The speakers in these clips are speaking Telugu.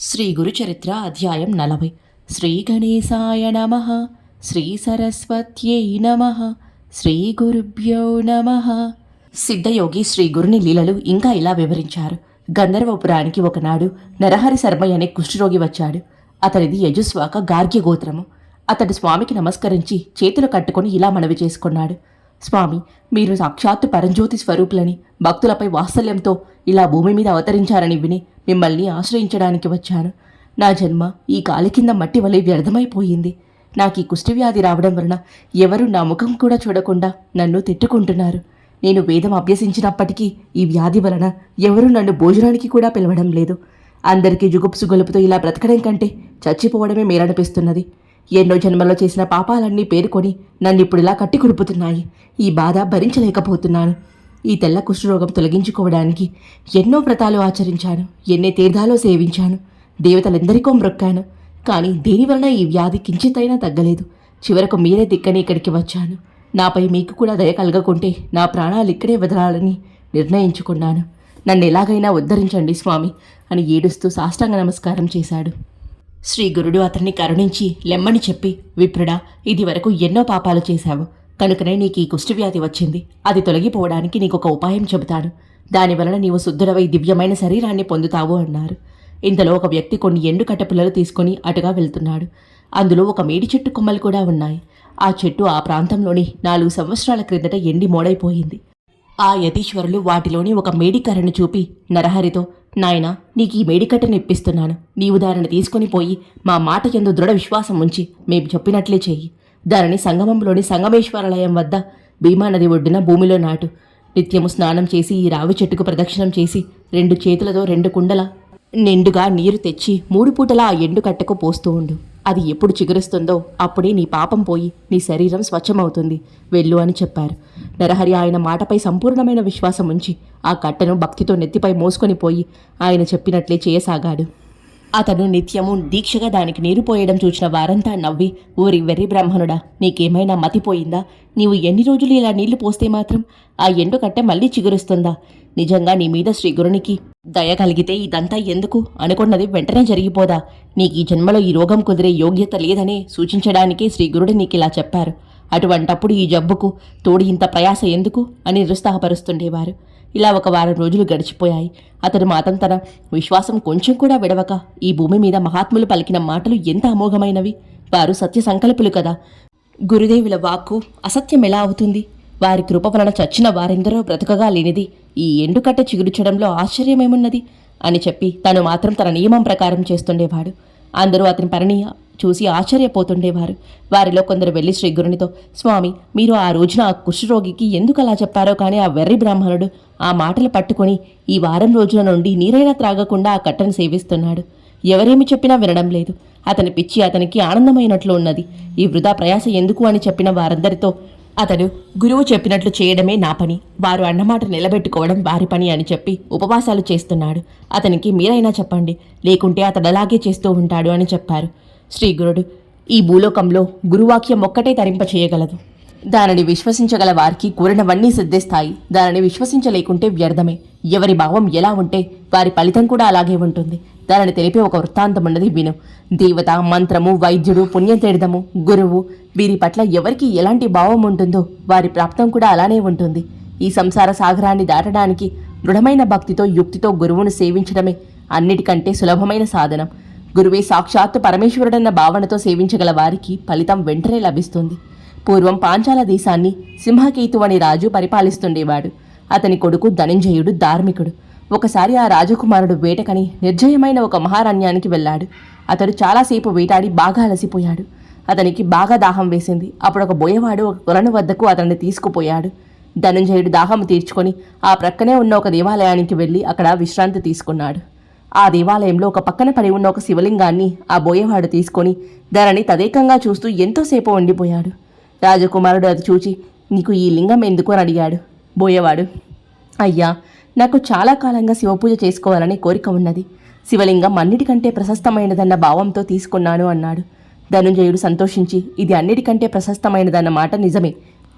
శ్రీ గురుచరిత్ర అధ్యాయం నలభై. శ్రీ గణేశాయ నమ. శ్రీ సరస్వత్యై నమ. శ్రీ గురుభ్యో నమ. సిద్ధయోగి శ్రీ గురుని లీలలు ఇంకా ఇలా వివరించారు. గంధర్వపురానికి ఒకనాడు నరహరి శర్మయ్య అనే కుష్ఠరోగి వచ్చాడు. అతనిది యజుస్వాక గార్గ్య గోత్రము అతడు స్వామికి నమస్కరించి చేతులు కట్టుకొని ఇలా మనవి చేసుకున్నాడు. స్వామి మీరు సాక్షాత్తు పరంజ్యోతి స్వరూపులని భక్తులపై వాత్సల్యంతో ఇలా భూమి మీద అవతరించారని విని మిమ్మల్ని ఆశ్రయించడానికి వచ్చాను. నా జన్మ ఈ కాలి కింద మట్టి వలె వ్యర్థమైపోయింది. నాకు ఈ కుష్టివ్యాధి రావడం వలన ఎవరు నా ముఖం కూడా చూడకుండా నన్ను తిట్టుకుంటున్నారు. నేను వేదం అభ్యసించినప్పటికీ ఈ వ్యాధి వలన ఎవరు నన్ను భోజనానికి కూడా పిలవడం లేదు. అందరికీ జుగుప్సు గొలుపుతో ఇలా బ్రతకడం కంటే చచ్చిపోవడమే మేరనిపిస్తున్నది ఎన్నో జన్మలో చేసిన పాపాలన్నీ పేరుకొని నన్ను ఇప్పుడు ఇలా కట్టి కుడుపుతున్నాయి ఈ బాధ భరించలేకపోతున్నాను. ఈ తెల్ల కుష్ఠరోగం తొలగించుకోవడానికి ఎన్నో వ్రతాలు ఆచరించాను ఎన్ని తీర్థాలు సేవించాను దేవతలందరికో మ్రొక్కాను కానీ దేనివలన ఈ వ్యాధి కించితైనా తగ్గలేదు. చివరకు మీరే దిక్కని ఇక్కడికి వచ్చాను. నాపై మీకు కూడా దయ కలగకుంటే నా ప్రాణాలు ఇక్కడే వదలాలని నిర్ణయించుకున్నాను. నన్ను ఎలాగైనా ఉద్ధరించండి స్వామి అని ఏడుస్తూ సాష్టాంగ నమస్కారం చేశాడు. శ్రీ గురుడు అతన్ని కరుణించి లెమ్మని చెప్పి విప్రుడా ఇదివరకు ఎన్నో పాపాలు చేశావు. కనుకనే నీకు ఈ కుష్ఠవ్యాధి వచ్చింది. అది తొలగిపోవడానికి నీకు ఒక ఉపాయం చెబుతాను. దానివలన నీవు శుద్ధుడవై దివ్యమైన శరీరాన్ని పొందుతావు అన్నారు. ఇంతలో ఒక వ్యక్తి కొన్ని ఎండు కట్టపుల్లలు తీసుకొని అటుగా వెళ్తున్నాడు. అందులో ఒక మేడి చెట్టు కొమ్మలు కూడా ఉన్నాయి. ఆ చెట్టు ఆ ప్రాంతంలోని నాలుగు సంవత్సరాల క్రిందట ఎండి మోడైపోయింది. ఆ యతీశ్వరులు వాటిలోని ఒక మేడికర్రను చూపి నరహరితో నాయనా నీకు ఈ మేడికట్టను ఇప్పిస్తున్నాను. నీవు దానిని తీసుకొని పోయి మా మాట ఎందు దృఢ విశ్వాసం ఉంచి మేము చెప్పినట్లే చెయ్యి. దానిని సంగమంలోని సంగమేశ్వరాలయం వద్ద భీమానది ఒడ్డున భూమిలో నాటు. నిత్యము స్నానం చేసి ఈ రావి చెట్టుకు ప్రదక్షిణం చేసి రెండు చేతులతో రెండు కుండల నిండుగా నీరు తెచ్చి మూడు పూటలా ఆ ఎండు కట్టకు పోస్తూ ఉండు. అది ఎప్పుడు చిగురుస్తుందో అప్పుడే నీ పాపం పోయి నీ శరీరం స్వచ్ఛమవుతుంది. వెళ్ళు అని చెప్పారు. నరహరి ఆయన మాటపై సంపూర్ణమైన విశ్వాసం ఉంచి ఆ కట్టను భక్తితో నెత్తిపై మోసుకొని పోయి ఆయన చెప్పినట్లే చేయసాగాడు. అతను నిత్యము దీక్షగా దానికి నీరు పోయడం చూసిన వారంతా నవ్వి ఊరి వెర్రి బ్రాహ్మణుడా నీకేమైనా మతిపోయిందా నీవు ఎన్ని రోజులు ఇలా నీళ్ళు పోస్తే మాత్రం ఆ ఎండు కట్టె మళ్ళీ చిగురుస్తుందా? నిజంగా నీ మీద శ్రీగురునికి దయ కలిగితే ఇదంతా ఎందుకు? అనుకున్నది వెంటనే జరిగిపోదా? నీకు ఈ జన్మలో ఈ రోగం కుదిరే యోగ్యత లేదనే సూచించడానికే శ్రీగురుడు నీకు ఇలా చెప్పారు. అటువంటప్పుడు ఈ జబ్బుకు తోడు ఇంత ప్రయాస ఎందుకు అని నిరుత్సాహపరుస్తుండేవారు. ఇలా ఒక వారం రోజులు గడిచిపోయాయి. అతడు మాత్రం తన విశ్వాసం కొంచెం కూడా విడవక ఈ భూమి మీద మహాత్ములు పలికిన మాటలు ఎంత అమోఘమైనవి? వారు సత్య సంకల్పులు కదా. గురుదేవుల వాక్కు అసత్యం ఎలా అవుతుంది? వారి కృప వలన చచ్చిన వారెందరో బ్రతకగా లేనిది ఈ ఎండుకట్ట చిగురుచడంలో ఆశ్చర్యమేమున్నది? అని చెప్పి తను మాత్రం తన నియమం ప్రకారం చేస్తుండేవాడు. అందరూ అతని పనిని చూసి ఆశ్చర్యపోతుండేవారు. వారిలో కొందరు వెళ్ళి శ్రీగురునితో స్వామి మీరు ఆ రోజున ఆ కుష్ఠరోగికి ఎందుకు అలా చెప్పారో కానీ ఆ వెర్రి బ్రాహ్మణుడు ఆ మాటలు పట్టుకొని ఈ వారం రోజుల నుండి నీరైనా త్రాగకుండా ఆ కట్టను సేవిస్తున్నాడు. ఎవరేమి చెప్పినా వినడం లేదు. అతని పిచ్చి అతనికి ఆనందమైనట్లు ఉన్నది. ఈ వృధా ప్రయాస ఎందుకు అని చెప్పిన వారందరితో అతడు గురువు చెప్పినట్లు చేయడమే నా పని. వారు అన్నమాట నిలబెట్టుకోవడం వారి పని అని చెప్పి ఉపవాసాలు చేస్తున్నాడు. అతనికి మీరైనా చెప్పండి. లేకుంటే అతడు అలాగే చేస్తూ ఉంటాడు అని చెప్పారు. శ్రీ గురుడు ఈ భూలోకంలో గురువాక్యం ఒక్కటే తరింపచేయగలదు. దానిని విశ్వసించగల వారికి కోరినవన్నీ సిద్ధిస్తాయి. దానిని విశ్వసించలేకుంటే వ్యర్థమే. ఎవరి భావం ఎలా ఉంటే వారి ఫలితం కూడా అలాగే ఉంటుంది. దానిని తెలిపే ఒక వృత్తాంతం ఉన్నది విను. దేవత మంత్రము వైద్యుడు పుణ్యతీర్థము గురువు వీరి పట్ల ఎవరికి ఎలాంటి భావం ఉంటుందో వారి ప్రాప్తం కూడా అలానే ఉంటుంది. ఈ సంసార సాగరాన్ని దాటడానికి దృఢమైన భక్తితో యుక్తితో గురువును సేవించడమే అన్నిటికంటే సులభమైన సాధనం. గురువే సాక్షాత్తు పరమేశ్వరుడన్న భావనతో సేవించగల వారికి ఫలితం వెంటనే లభిస్తుంది. పూర్వం పాంచాల దేశాన్ని సింహకేతు అనే రాజు పరిపాలిస్తుండేవాడు. అతని కొడుకు ధనంజయుడు ధార్మికుడు. ఒకసారి ఆ రాజకుమారుడు వేటకని నిర్జయమైన ఒక మహారణ్యానికి వెళ్ళాడు. అతడు చాలాసేపు వేటాడి బాగా అలసిపోయాడు. అతనికి బాగా దాహం వేసింది. అప్పుడు ఒక బోయవాడు ఒక కొలను వద్దకు అతన్ని తీసుకుపోయాడు. ధనంజయుడు దాహం తీర్చుకొని ఆ ప్రక్కనే ఉన్న ఒక దేవాలయానికి వెళ్ళి అక్కడ విశ్రాంతి తీసుకున్నాడు. ఆ దేవాలయంలో ఒక పక్కన పడి ఉన్న ఒక శివలింగాన్ని ఆ బోయవాడు తీసుకొని దానిని తదేకంగా చూస్తూ ఎంతోసేపు వండిపోయాడు రాజకుమారుడు అది చూచి నీకు ఈ లింగం ఎందుకు? అని అడిగాడు బోయవాడు. అయ్యా నాకు చాలా కాలంగా శివపూజ చేసుకోవాలని కోరిక ఉన్నది. శివలింగం అన్నిటికంటే ప్రశస్తమైనదన్న భావంతో తీసుకున్నాను అన్నాడు. ధనుంజయుడు సంతోషించి ఇది అన్నిటికంటే ప్రశస్తమైనదన్న మాట నిజమే.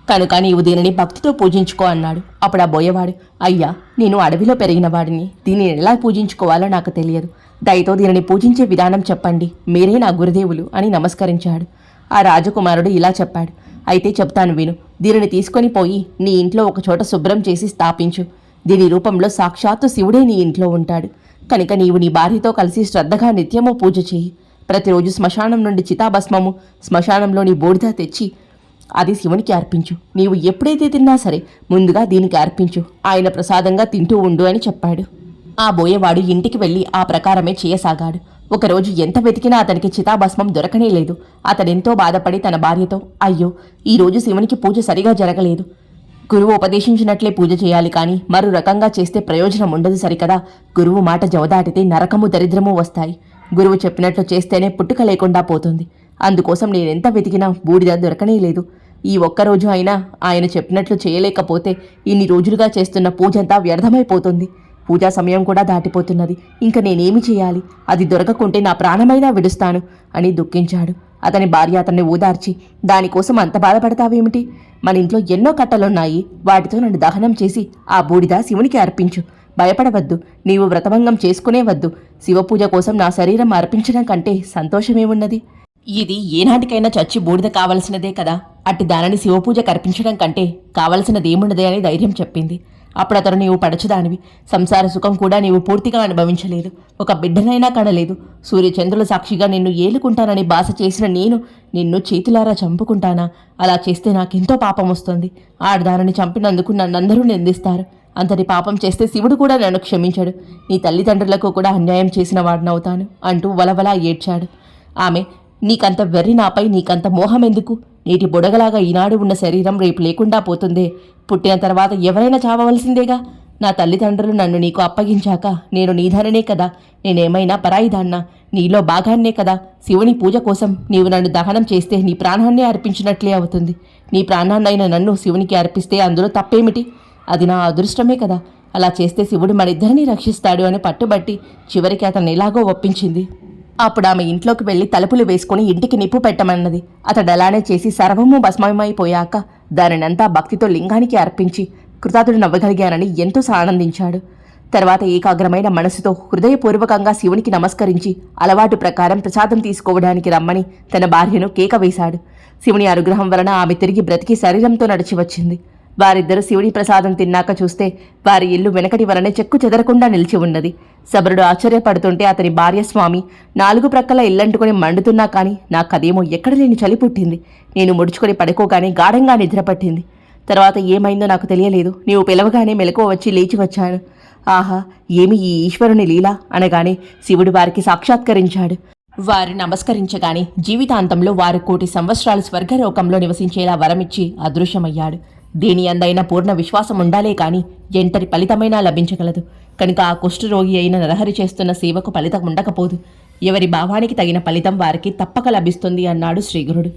కనుక నీవు దీనిని భక్తితో పూజించుకో అన్నాడు. అప్పుడు ఆ బోయవాడు అయ్యా నేను అడవిలో పెరిగిన వాడిని. దీనిని ఎలా పూజించుకోవాలో నాకు తెలియదు. దయతో దీనిని పూజించే విధానం చెప్పండి. మీరే నా గురుదేవులు అని నమస్కరించాడు. ఆ రాజకుమారుడు ఇలా చెప్పాడు అయితే చెప్తాను విను. దీనిని తీసుకొని పోయి నీ ఇంట్లో ఒక చోట శుభ్రం చేసి స్థాపించు. దీని రూపంలో సాక్షాత్తు శివుడే నీ ఇంట్లో ఉంటాడు. కనుక నీవు నీ భార్యతో కలిసి శ్రద్ధగా నిత్యము పూజ చేయి. ప్రతిరోజు శ్మశానం నుండి చితాభస్మము శ్మశానంలోని బూడిద తెచ్చి అది శివునికి అర్పించు. నీవు ఎప్పుడైతే తిన్నా సరే ముందుగా దీనికి అర్పించు. ఆయన ప్రసాదంగా తింటూ ఉండు అని చెప్పాడు. ఆ బోయేవాడు ఇంటికి వెళ్ళి ఆ ప్రకారమే చేయసాగాడు. ఒకరోజు ఎంత వెతికినా అతనికి చితాభస్మం దొరకనే లేదు. అతడెంతో బాధపడి తన భార్యతో అయ్యో ఈ రోజు శివునికి పూజ సరిగా జరగలేదు. గురువు ఉపదేశించినట్లే పూజ చేయాలి కానీ మరో రకంగా చేస్తే ప్రయోజనం ఉండదు సరికదా? గురువు మాట జవదాటితే నరకము దరిద్రము వస్తాయి. గురువు చెప్పినట్లు చేస్తేనే పుట్టుక లేకుండా పోతుంది. అందుకోసం నేనెంత వెతికినా బూడిద దొరకనే లేదు. ఈ ఒక్కరోజు అయినా ఆయన చెప్పినట్లు చేయలేకపోతే ఇన్ని రోజులుగా చేస్తున్న పూజంతా వ్యర్థమైపోతుంది. పూజా సమయం కూడా దాటిపోతున్నది. ఇంకా నేనేమి చేయాలి? అది దొరకకుంటే నా ప్రాణమైనా విడుస్తాను అని దుఃఖించాడు. అతని భార్య అతన్ని ఓదార్చి దానికోసం అంత బాధపడతావేమిటి? మన ఇంట్లో ఎన్నో కట్టలున్నాయి. వాటితో నన్ను దహనం చేసి ఆ బూడిద శివునికి అర్పించు. భయపడవద్దు. నీవు వ్రతభంగం చేసుకునే వద్దు. శివపూజ కోసం నా శరీరం అర్పించడం కంటే సంతోషమేమున్నది? ఇది ఏనాటికైనా చచ్చి బూడిద కావలసినదే కదా. అట్టి దానిని శివపూజ కర్పించడం కంటే కావలసినదేమున్నదే అని ధైర్యం చెప్పింది. అప్పుడు అతను నీవు పడచుదానివి. సంసార సుఖం కూడా నీవు పూర్తిగా అనుభవించలేదు. ఒక బిడ్డనైనా కనలేదు. సూర్యచంద్రుల సాక్షిగా నిన్ను ఏలుకుంటానని బాస చేసిన నేను నిన్ను చేతులారా చంపుకుంటానా? అలా చేస్తే నాకెంతో పాపం వస్తుంది. ఆడదానిని చంపినందుకు నన్నందరూ నిందిస్తారు. అంతటి పాపం చేస్తే శివుడు కూడా నన్ను క్షమించాడు. నీ తల్లిదండ్రులకు కూడా అన్యాయం చేసిన వాడినవుతాను అంటూ వలవలా ఏడ్చాడు. ఆమె నీకంత వెర్రి నాపై నీకంత మోహం ఎందుకు నీటి బుడగలాగా ఈనాడు ఉన్న శరీరం రేపు లేకుండా పోతుందే. పుట్టిన తర్వాత ఎవరైనా చావవలసిందేగా? నా తల్లిదండ్రులు నన్ను నీకు అప్పగించాక నేను నీధననే కదా. నేనేమైనా పరాయిదాన్నా? నీలో భాగాన్నే కదా. శివుని పూజ కోసం నీవు నన్ను దహనం చేస్తే నీ ప్రాణాన్నే అర్పించినట్లే అవుతుంది. నీ ప్రాణాన్నైన నన్ను శివునికి అర్పిస్తే అందులో తప్పేమిటి? అది నా అదృష్టమే కదా. అలా చేస్తే శివుడు మనిద్దరినీ రక్షిస్తాడు అని పట్టుబట్టి చివరికి అతను ఎలాగో ఒప్పించింది. అప్పుడు ఆమె ఇంట్లోకి వెళ్ళి తలుపులు వేసుకుని ఇంటికి నిప్పు పెట్టమన్నది. అతడు అలానే చేసి సర్వము భస్మమైపోయాక దానినంతా భక్తితో లింగానికి అర్పించి కృతార్థుడు నవ్వగలిగానని ఎంతో ఆనందించాడు తర్వాత ఏకాగ్రమైన మనసుతో హృదయపూర్వకంగా శివునికి నమస్కరించి అలవాటు ప్రకారం ప్రసాదం తీసుకోవడానికి రమ్మని తన భార్యను కేక వేశాడు. శివుని అనుగ్రహం వలన ఆమె తిరిగి బ్రతికి శరీరంతో నడిచి వచ్చింది వారిద్దరూ శివుడి ప్రసాదం తిన్నాక చూస్తే వారి ఇల్లు వెనకటి వలనే చెక్కు చెదరకుండా నిలిచి ఉన్నది. శబరుడు ఆశ్చర్యపడుతుంటే అతని భార్య స్వామి నాలుగు ప్రక్కల ఇల్లంటుకుని మండుతున్నా కానీ నాకదేమో ఎక్కడ లేని చలి పుట్టింది. నేను ముడుచుకొని పడుకోగానే గాఢంగా నిద్రపట్టింది తర్వాత ఏమైందో నాకు తెలియలేదు. నీవు పిలవగానే మెలకువ వచ్చి లేచి వచ్చాను. ఆహా ఏమి ఈ ఈశ్వరుని లీల? అనగానే శివుడు వారికి సాక్షాత్కరించాడు. వారు నమస్కరించగానే జీవితాంతంలో వారు కోటి సంవత్సరాలు స్వర్గలోకంలో నివసించేలా వరమిచ్చి అదృశ్యమయ్యాడు. దీని అందైన పూర్ణ విశ్వాసం ఉండాలే కానీ ఎంతటి ఫలితమైనా లభించగలదు. కనుక ఆ కుష్ఠరోగి అయిన నరహరి చేస్తున్న సేవకు ఫలితం ఉండకపోదు. ఎవరి భావానికి తగిన ఫలితం వారికి తప్పక లభిస్తుంది అన్నాడు శ్రీగురుడు.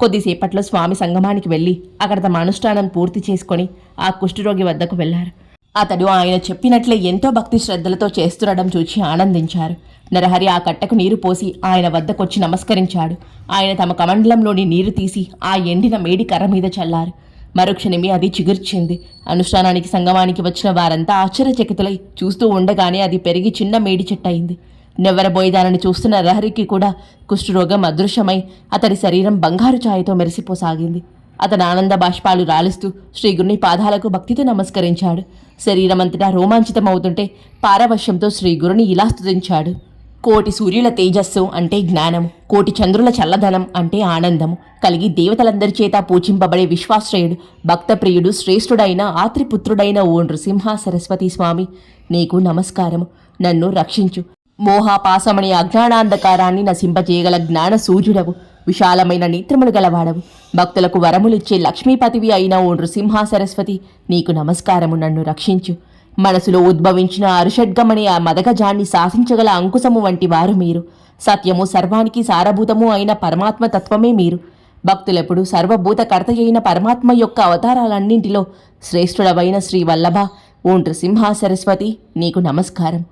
కొద్దిసేపట్లో స్వామి సంగమానికి వెళ్ళి అక్కడ తమ అనుష్ఠానం పూర్తి చేసుకొని ఆ కుష్ఠరోగి వద్దకు వెళ్ళారు. అతడు ఆయన చెప్పినట్లే ఎంతో భక్తి శ్రద్ధలతో చేస్తుండడం చూచి ఆనందించారు. నరహరి ఆ కట్టకు నీరు పోసి ఆయన వద్దకొచ్చి నమస్కరించాడు. ఆయన తమ కమండలంలోని నీరు తీసి ఆ ఎండిన మేడి కర్ర మీద చల్లారు. మరుక్షణమే అది చిగుర్చింది. అనుష్ఠానానికి సంగమానికి వచ్చిన వారంతా ఆశ్చర్యచకితులై చూస్తూ ఉండగానే అది పెరిగి చిన్న మేడి చెట్టయింది. నెవ్వరబోయేదానని చూస్తున్న రహరికి కూడా కుష్ఠరోగం అదృశ్యమై అతడి శరీరం బంగారు ఛాయతో మెరిసిపోసాగింది. అతను ఆనంద బాష్పాలు రాలిస్తూ శ్రీగురుని పాదాలకు భక్తితో నమస్కరించాడు. శరీరమంతటా రోమాంచితమవుతుంటే పారవశ్యంతో శ్రీగురుని ఇలా స్తుతించాడు. కోటి సూర్యుల తేజస్సు అంటే జ్ఞానము కోటి చంద్రుల చల్లదనం అంటే ఆనందము కలిగి దేవతలందరి చేత పూజింపబడే విశ్వాశ్రయుడు భక్తప్రియుడు శ్రేష్ఠుడైన ఆత్రిపుత్రుడైన ఓ నృసింహ సరస్వతి స్వామి. నీకు నమస్కారము. నన్ను రక్షించు. మోహాపాసమని అజ్ఞానాంధకారాన్ని నశింపజేయగల జ్ఞాన సూర్యుడవు. విశాలమైన నేత్రములు గలవాడవు. భక్తులకు వరములిచ్చే లక్ష్మీపతివి అయిన ఓ నృసింహ సరస్వతి నీకు నమస్కారము. నన్ను రక్షించు. మనసులో ఉద్భవించిన అరుషడ్గమనే ఆ మదగజాన్ని శాసించగల అంకుశము వంటి వారు మీరు. సత్యము సర్వానికి సారభూతము అయిన పరమాత్మ తత్వమే మీరు. భక్తులెప్పుడు సర్వభూతకర్త అయిన పరమాత్మ యొక్క అవతారాలన్నింటిలో శ్రేష్ఠుడవైన శ్రీ వల్లభ ఓ సింహ సరస్వతి నీకు నమస్కారం.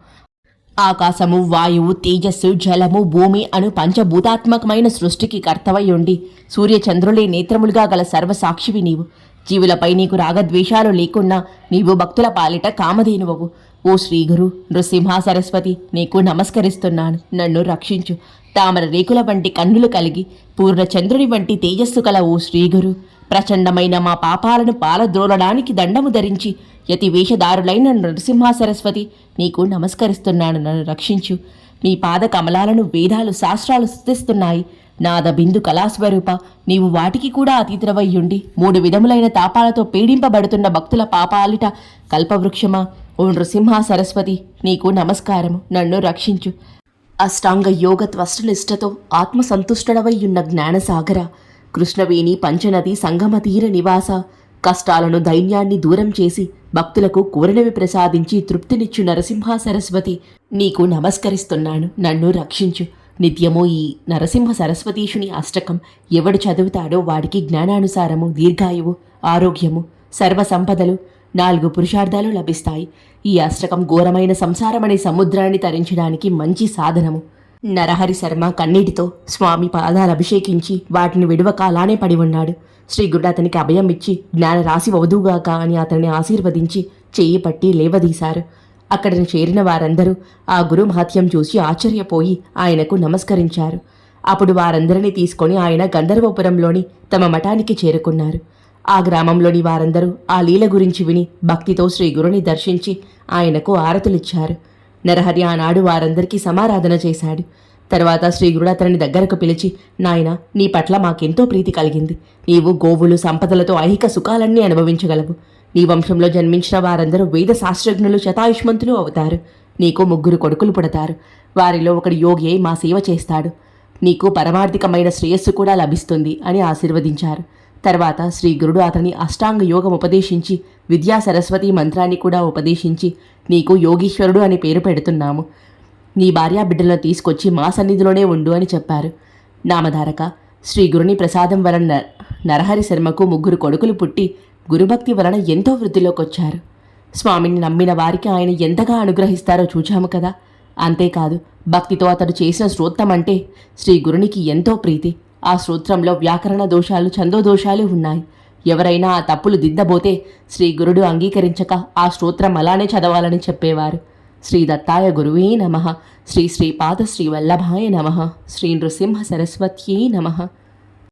ఆకాశము వాయువు తేజస్సు జలము భూమి అను పంచభూతాత్మకమైన సృష్టికి కర్తవై ఉండి సూర్యచంద్రులే నేత్రములుగా గల సర్వసాక్షివి నీవు. జీవులపై నీకు రాగద్వేషాలు లేకుండా నీవు భక్తుల పాలిట కామధేనువవు. ఓ శ్రీగురు నృసింహ సరస్వతి నీకు నమస్కరిస్తున్నాను. నన్ను రక్షించు. తామర రేకుల వంటి కన్నులు కలిగి పూర్ణచంద్రుని వంటి తేజస్సు కల ఓ శ్రీగురు ప్రచండమైన మా పాపాలను పాలద్రోలడానికి దండము ధరించి యతి వేషధారులైన నరసింహ సరస్వతి నీకు నమస్కరిస్తున్నాను. నన్ను రక్షించు. నీ పాద కమలాలను వేదాలు శాస్త్రాలు స్థుతిస్తున్నాయి నాద బిందు కళాస్వరూప నీవు వాటికి కూడా అతీతరవయ్యుండి మూడు విధములైన తాపాలతో పీడింపబడుతున్న భక్తుల పాపాలిట కల్పవృక్షమా? ఓ నృసింహ సరస్వతి నీకు నమస్కారము. నన్ను రక్షించు. అష్టాంగ యోగ త్వష్టనిష్టతో ఆత్మసంతుష్టడవయ్యున్న జ్ఞానసాగర కృష్ణవేణి పంచనది సంగమ తీర నివాస కష్టాలను దైన్యాన్ని దూరం చేసి భక్తులకు కోరినవి ప్రసాదించి తృప్తినిచ్చు నరసింహ సరస్వతి నీకు నమస్కరిస్తున్నాను. నన్ను రక్షించు. నిత్యము ఈ నరసింహ సరస్వతీషుని అష్టకం ఎవడు చదువుతాడో వాడికి జ్ఞానానుసారము దీర్ఘాయువు ఆరోగ్యము సర్వ సంపదలు నాలుగు పురుషార్థాలు లభిస్తాయి. ఈ అష్టకం ఘోరమైన సంసారమనే సముద్రాన్ని తరించడానికి మంచి సాధనము. నరహరి శర్మ కన్నీటితో స్వామి పాదాలు అభిషేకించి వాటిని విడువక అలానే పడి ఉన్నాడు. శ్రీగుడు అతనికి అభయం ఇచ్చి జ్ఞాన రాసి వదుగాక అని అతన్ని ఆశీర్వదించి చేయి పట్టి లేవదీశారు. అక్కడిని చేరిన వారందరూ ఆ గురు మహత్యం చూసి ఆశ్చర్యపోయి ఆయనకు నమస్కరించారు. అప్పుడు వారందరినీ తీసుకొని ఆయన గంధర్వపురంలోని తమ మఠానికి చేరుకున్నారు. ఆ గ్రామంలోని వారందరూ ఆ లీల గురించి విని భక్తితో శ్రీ గురుని దర్శించి ఆయనకు ఆరతులిచ్చారు. నరహరి ఆనాడు వారందరికీ సమారాధన చేశాడు. తర్వాత శ్రీగురుడు అతని దగ్గరకు పిలిచి నాయన నీ పట్ల మాకెంతో ప్రీతి కలిగింది. నీవు గోవులు సంపదలతో ఐహిక సుఖాలన్నీ అనుభవించగలవు. నీ వంశంలో జన్మించిన వారందరూ వేద శాస్త్రజ్ఞులు శతాయుష్మంతులు అవుతారు. నీకు ముగ్గురు కొడుకులు పుడతారు. వారిలో ఒకడు యోగి అయి మా సేవ చేస్తాడు. నీకు పరమార్థికమైన శ్రేయస్సు కూడా లభిస్తుంది అని ఆశీర్వదించారు. తర్వాత శ్రీ గురుడు అతని అష్టాంగ యోగం ఉపదేశించి విద్యా సరస్వతి మంత్రాన్ని కూడా ఉపదేశించి నీకు యోగీశ్వరుడు అని పేరు పెడుతున్నాము. నీ భార్యా బిడ్డలను తీసుకొచ్చి మా సన్నిధిలోనే ఉండు అని చెప్పారు. నామధారక శ్రీ గురుని ప్రసాదం వలన నరహరి శర్మకు ముగ్గురు కొడుకులు పుట్టి గురుభక్తి వలన ఎంతో వృద్ధిలోకొచ్చారు. స్వామిని నమ్మిన వారికి ఆయన ఎంతగా అనుగ్రహిస్తారో చూచాము కదా. అంతేకాదు భక్తితో అతడు చేసిన స్తోత్రం అంటే శ్రీ గురునికి ఎంతో ప్రీతి. ఆ స్తోత్రంలో వ్యాకరణ దోషాలు ఛందోదోషాలు ఉన్నాయి. ఎవరైనా ఆ తప్పులు దిద్దబోతే శ్రీ గురుడు అంగీకరించక ఆ స్తోత్రం అలానే చదవాలని చెప్పేవారు. శ్రీ దత్తాయ గురువే నమ. శ్రీ శ్రీపాద శ్రీ వల్లభాయ నమ. శ్రీ నృసింహ సరస్వత్యే నమ.